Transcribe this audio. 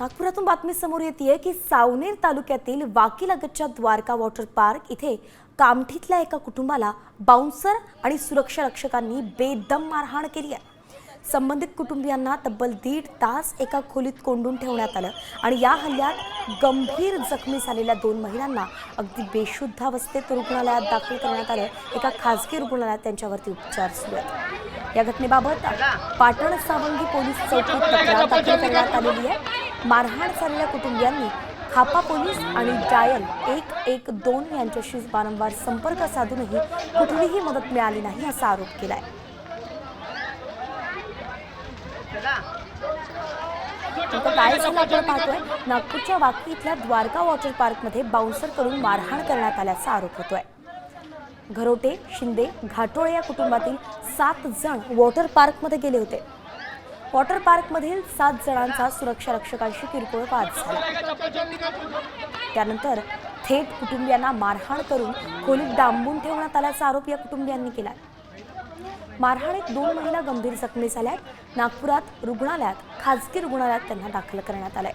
नागपुरातून बातमी समोर येते की सावनेर तालुक्यातील वाकीलगतच्या द्वारका वॉटर पार्क इथे कामठीतल्या एका कुटुंबाला बाउन्सर आणि सुरक्षा रक्षकांनी बेदम मारहाण केली आहे. संबंधित कुटुंबियांना तब्बल दीड तास एका खोलीत कोंडून ठेवण्यात आलं आणि या हल्ल्यात गंभीर जखमी झालेल्या दोन महिलांना अगदी बेशुद्धावस्थेत रुग्णालयात दाखल करण्यात आलं. एका खासगी रुग्णालयात त्यांच्यावरती उपचार सुरू आहेत. या घटनेबाबत पाटण सावंगी पोलीस चौकीत तक्रार दाखल करण्यात आलेली आहे. मारहाण झालेल्या कुटुंबियांनी खापा पोलीस आणि डायल एक एक दोन यांच्याशी वारंवार संपर्क साधूनही कुठलीही मदत मिळाली नाही असा आरोप केलाय. काय झालं आपण पाहतोय नागपूरच्या वाकी इथल्या द्वारका वॉटर पार्कमध्ये बाउन्सर करून मारहाण करण्यात आल्याचा आरोप होतोय. घरोटे शिंदे घाटोळे या कुटुंबातील सात जण वॉटर पार्कमध्ये गेले होते. वॉटर पार्कमधील सात जणांचा सुरक्षा रक्षकांशी किरकोळ वाद झाला. त्यानंतर थेट कुटुंबियांना मारहाण करून खोलीत डांबून ठेवण्यात आल्याचा आरोप या कुटुंबियांनी केला. मारहाणीत दोन महिला गंभीर जखमी झाल्यात. नागपुरात रुग्णालयात खाजगी रुग्णालयात त्यांना दाखल करण्यात आलंय.